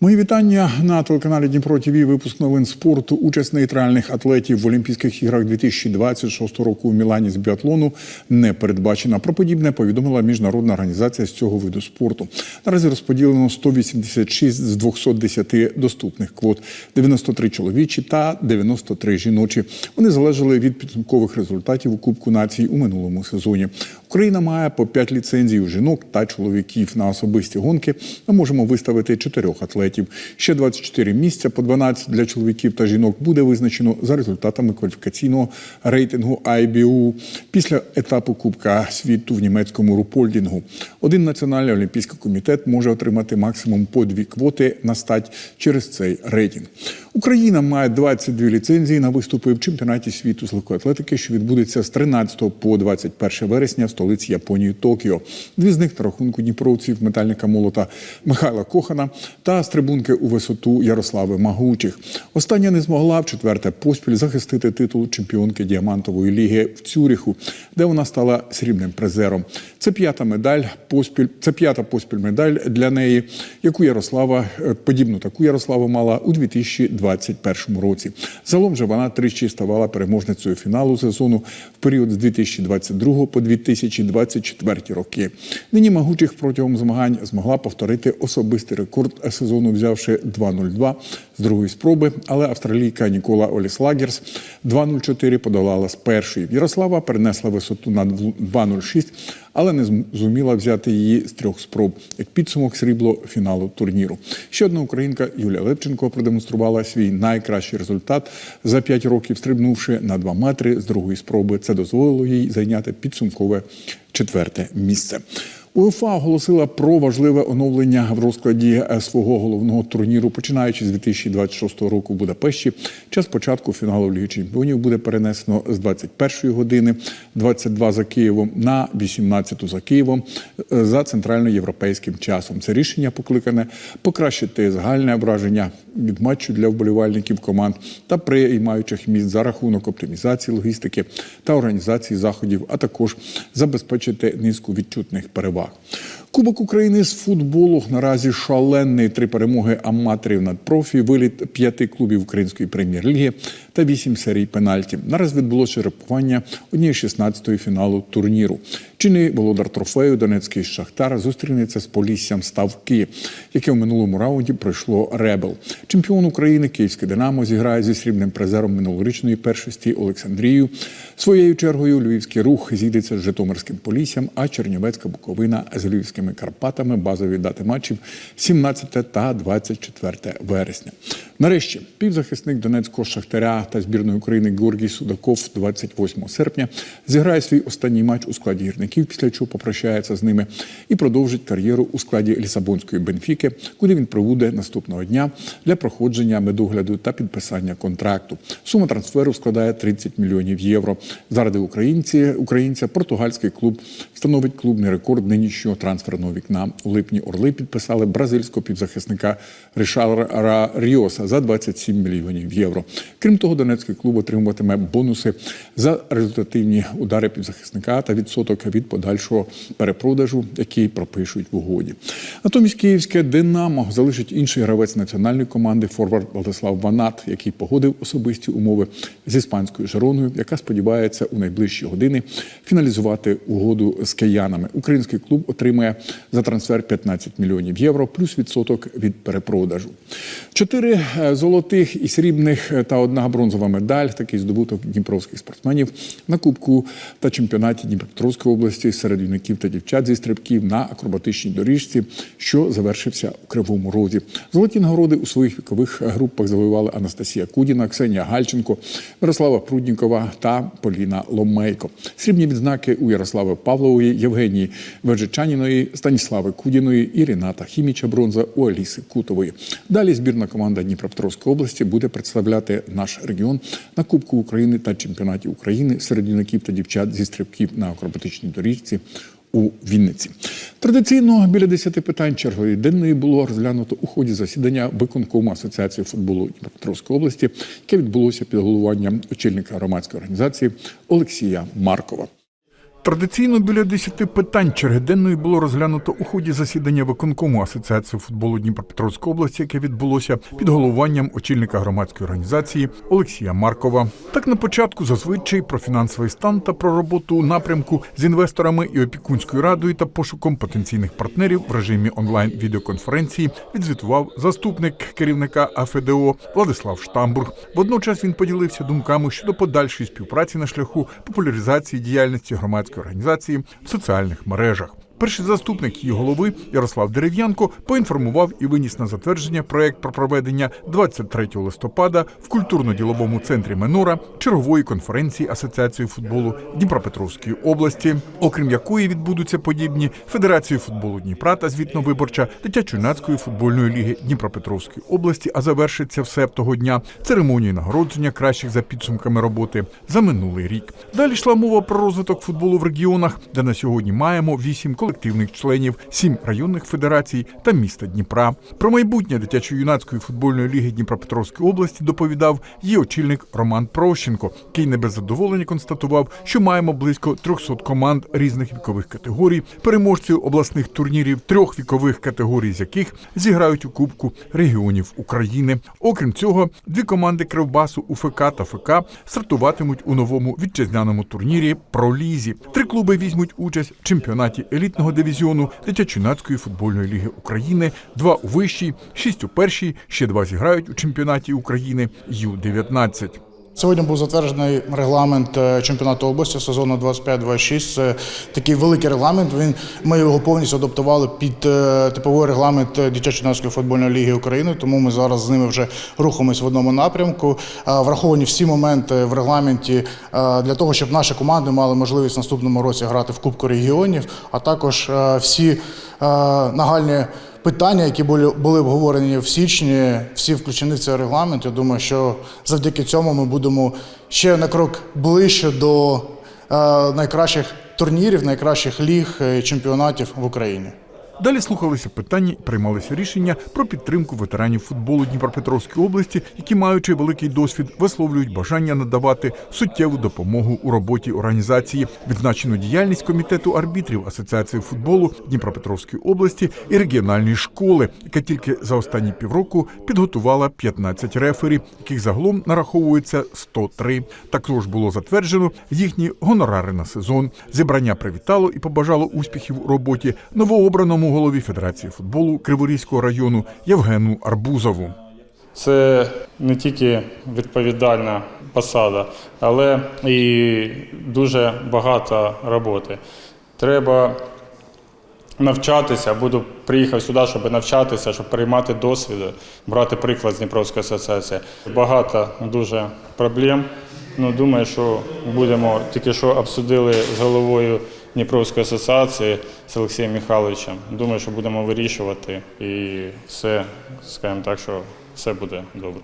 Мої вітання на телеканалі Дніпро ТВ. Випуск новин спорту. Участь нейтральних атлетів в Олімпійських іграх 2026 року у Мілані з біатлону не передбачена. Про подібне повідомила міжнародна організація з цього виду спорту. Наразі розподілено 186 з 210 доступних квот, 93 чоловічі та 93 жіночі. Вони залежали від підсумкових результатів у Кубку націй у минулому сезоні. Україна має по 5 ліцензій у жінок та чоловіків на особисті гонки. Ми можемо виставити чотирьох атлетів. Ще 24 місця по 12 для чоловіків та жінок буде визначено за результатами кваліфікаційного рейтингу IBU після етапу Кубка світу в німецькому рупольдінгу. Один національний олімпійський комітет може отримати максимум по дві квоти на стать через цей рейтинг. Україна має 22 ліцензії на виступи в чемпіонаті світу з легкої атлетики, що відбудеться з 13 по 21 вересня в столиці Японії Токіо. Дві з них на рахунку дніпровців метальника молота Михайла Кохана та стрибунки у висоту Ярослави Магучих. Остання не змогла в четверте поспіль захистити титул чемпіонки діамантової ліги в Цюріху, де вона стала срібним призером. Це п'ята медаль поспіль. Це п'ята поспіль медаль для неї, яку Ярослава е, подібну таку Ярослава мала у 2021 році. Загалом же вона тричі ставала переможницею фіналу сезону в період з 2022 по 2024 роки. Нині Магучих протягом змагань змогла повторити особистий рекорд сезону, взявши 2.02 з другої спроби. Але австралійка Нікола Оліслагерс 2.04 подолала з першої. Ярослава перенесла висоту на 2.06, але не зуміла взяти її з трьох спроб як підсумок срібло фіналу турніру. Ще одна українка Юлія Лепченко продемонструвала свій найкращий результат за 5 років, стрибнувши на 2 метри з другої спроби. Це дозволило їй зайняти підсумкове четверте місце. УЄФА оголосила про важливе оновлення в розкладі е, свого головного турніру, починаючи з 2026 року в Будапешті. Час початку фіналу Ліги Чемпіонів буде перенесено з 21 години 22 за Києвом на 18 за Києвом е, за центральноєвропейським часом. Це рішення покликане покращити загальне враження від матчу для вболівальників команд та приймаючих міст за рахунок оптимізації логістики та організації заходів, а також забезпечити низку відчутних переваг. Irak. Кубок України з футболу наразі шалений три перемоги аматорів над профі, виліт п'яти клубів української прем'єр-ліги та вісім серій пенальті. Нараз відбулося черепування однієї 16-ї фіналу турніру. Чинний володар трофею Донецький Шахтар зустрінеться з Поліссям Ставки, яке в минулому раунді пройшло Ребел. Чемпіон України Київське Динамо зіграє зі срібним призером минулорічної першості Олександрію. Своєю чергою Львівський рух зійдеться з Житомирським Поліссям, а Чернівецька Буковина з Львівськими Карпатами. Базові дати матчів 17 та 24 вересня. Нарешті півзахисник Донецького Шахтаря та збірної України Георгій Судаков 28 серпня зіграє свій останній матч у складі гірників, після чого попрощається з ними і продовжить кар'єру у складі Лісабонської Бенфіки, куди він прибуде наступного дня для проходження медогляду та підписання контракту. Сума трансферу складає 30 мільйонів євро. Заради українці українця португальський клуб встановить клубний рекорд нинішнього трансферного вікна. У липні Орли підписали бразильського півзахисника Рішара Ріоса за 27 мільйонів євро. Крім того, Донецький клуб отримуватиме бонуси за результативні удари півзахисника та відсоток від подальшого перепродажу, який пропишуть в угоді. Натомість київське Динамо залишить інший гравець національної команди Форвард Владислав Ванат, який погодив особисті умови з іспанською Жероною, яка сподівається у найближчі години фіналізувати угоду з киянами. Український клуб отримає за трансфер 15 мільйонів євро, плюс відсоток від перепродажу. Чотири золотих і срібних е, та одна бронзова медаль. Такий здобуток дніпровських спортсменів на Кубку та чемпіонаті Дніпропетровської області серед юнаків та дівчат зі стрибків на акробатичній доріжці, що завершився у Кривому Розі. Золоті нагороди у своїх вікових групах завоювали Анастасія Кудіна, Ксенія Гальченко, Мирослава Пруднікова та Поліна Ломейко. Срібні відзнаки у Ярослави Павлової, Євгенії Веджичаніної, Станіслави Кудіної і Ріната Хіміча бронза у Аліси Кутової. Далі збірна команда Дніпропетровської області буде представляти наш регіон на Кубку України та чемпіонаті України серед юнаків та дівчат зі стрибків на акробатичній доріжці у Вінниці. Традиційно біля 10 питань чергової денної було розглянуто у ході засідання виконкому асоціації футболу Дніпропетровської області, яке відбулося під головуванням очільника громадської організації Олексія Маркова. Традиційно біля 10 питань чергиденної було розглянуто у ході засідання виконкому Асоціації футболу Дніпропетровської області, яке відбулося під головуванням очільника громадської організації Олексія Маркова. Так на початку зазвичай про фінансовий стан та про роботу у напрямку з інвесторами і опікунською радою та пошуком потенційних партнерів в режимі онлайн відеоконференції відзвітував заступник керівника АФДО Владислав Штамбург. Водночас він поділився думками щодо подальшої співпраці на шляху популяризації діяльності громадської організації в соціальних мережах. Перший заступник її голови Ярослав Дерев'янко поінформував і виніс на затвердження проект про проведення 23 листопада в культурно-діловому центрі Менора чергової конференції Асоціації футболу Дніпропетровської області, окрім якої відбудуться подібні Федерації футболу Дніпра та звітно-виборча дитячо-юнацької футбольної ліги Дніпропетровської області. А завершиться все того дня церемонії нагородження кращих за підсумками роботи за минулий рік. Далі йшла мова про розвиток футболу в регіонах, де на сьогодні маємо вісім колективних членів, сім районних федерацій та міста Дніпра. Про майбутнє дитячо-юнацької футбольної ліги Дніпропетровської області доповідав її очільник Роман Прощенко, який не без задоволення констатував, що маємо близько 300 команд різних вікових категорій, переможців обласних турнірів трьох вікових категорій, з яких зіграють у Кубку регіонів України. Окрім цього, дві команди Кривбасу УФК та ФК стартуватимуть у новому вітчизняному турнірі Пролізі. Три клуби візьмуть участь в чемпіонаті елітного дивізіону дитячо-юнацької футбольної ліги України. Два у вищій, шість у першій, ще два зіграють у чемпіонаті України Ю-19. Сьогодні був затверджений регламент е, чемпіонату області сезону 25-26. Це такий великий регламент. Він ми його повністю адаптували під е, типовий регламент дитячо-юнацької футбольної ліги України. Тому ми зараз з ними вже рухаємось в одному напрямку. Е, Враховані всі моменти в регламенті для того, щоб наші команди мали можливість в наступному році грати в Кубку регіонів, а також всі нагальні. Питання, які були були обговорені в січні, всі включені в цей регламент. Я думаю, що завдяки цьому ми будемо ще на крок ближче до е, найкращих турнірів, найкращих ліг е, чемпіонатів в Україні. Далі слухалися питання і приймалися рішення про підтримку ветеранів футболу Дніпропетровської області, які, маючи великий досвід, висловлюють бажання надавати суттєву допомогу у роботі організації, відзначену діяльність комітету арбітрів Асоціації футболу Дніпропетровської області і регіональної школи, яка тільки за останні півроку підготувала 15 рефері, яких загалом нараховується 103. Також було затверджено їхні гонорари на сезон. Зібрання привітало і побажало успіхів у роботі новообраному голові Федерації футболу Криворізького району Євгену Арбузову. Це не тільки відповідальна посада, але і дуже багато роботи. Треба навчатися. Буду приїхав сюди, щоб навчатися, щоб приймати досвід, брати приклад з Дніпровської асоціації. Багато дуже проблем. Ну, думаю, що будемо тільки що обсудили з головою Дніпровської асоціації з Олексієм Михайловичем. Думаю, що будемо вирішувати і все, скажімо так, що все буде добре.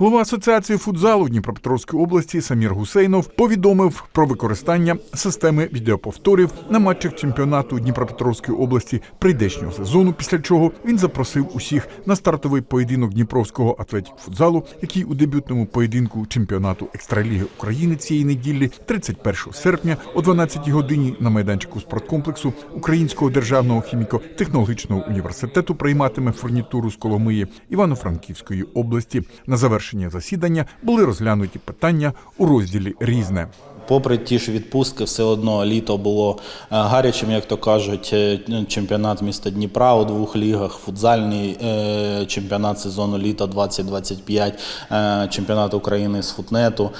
Голова Асоціації футзалу Дніпропетровської області Самір Гусейнов повідомив про використання системи відеоповторів на матчах чемпіонату Дніпропетровської області прийдешнього сезону. Після чого він запросив усіх на стартовий поєдинок Дніпровського атлетік футзалу, який у дебютному поєдинку чемпіонату екстраліги України цієї неділі, 31 серпня, о 12 годині на майданчику спорткомплексу Українського державного хіміко-технологічного університету прийматиме фурнітуру з Коломиї Івано-Франківської області. На завершення засідання були розглянуті питання у розділі Різне. Попри ті ж відпустки, все одно літо було е, гарячим, як то кажуть, е, чемпіонат міста Дніпра у двох лігах, футзальний е, чемпіонат сезону літа 2025, е, чемпіонат України з футнету,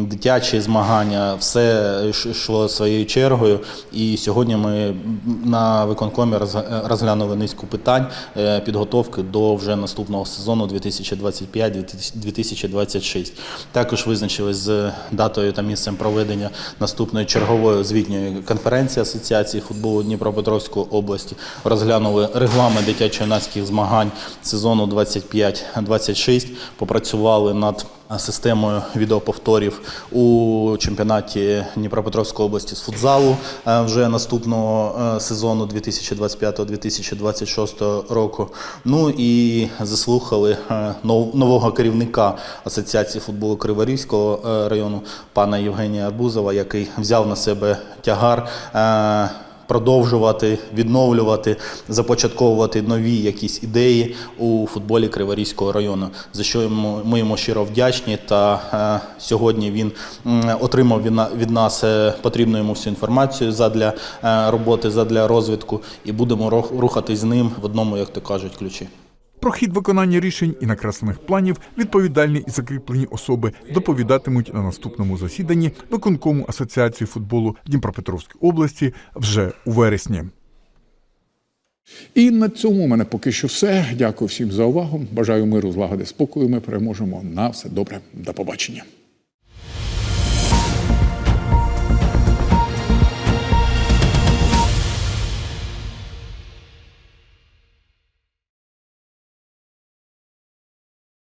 дитячі змагання, все йшло своєю чергою. І сьогодні ми на виконкомі розглянули низку питань підготовки до вже наступного сезону 2025-2026. Також визначились з датою та місцем проведення наступної чергової звітньої конференції Асоціації футболу Дніпропетровської області. Розглянули регламент дитячо-юнацьких змагань сезону 25-26, попрацювали над системою відеоповторів у чемпіонаті Дніпропетровської області з футзалу е, вже наступного е, сезону 2025-2026 року. Ну і заслухали е, нового керівника Асоціації футболу Криворізького району пана Євгенія Арбузова, який взяв на себе тягар. Продовжувати відновлювати, започатковувати нові якісь ідеї у футболі Криворізького району, за що йому ми йому щиро вдячні. Та е, сьогодні він отримав від, нас е, потрібну йому всю інформацію задля е, роботи, задля розвитку, і будемо рухатись з ним в одному, як то кажуть, ключі. Про хід виконання рішень і накреслених планів відповідальні і закріплені особи доповідатимуть на наступному засіданні виконкому Асоціації футболу Дніпропетровської області вже у вересні. І на цьому у мене поки що все. Дякую всім за увагу. Бажаю миру, злагоди, спокою. Ми переможемо на все добре. До побачення.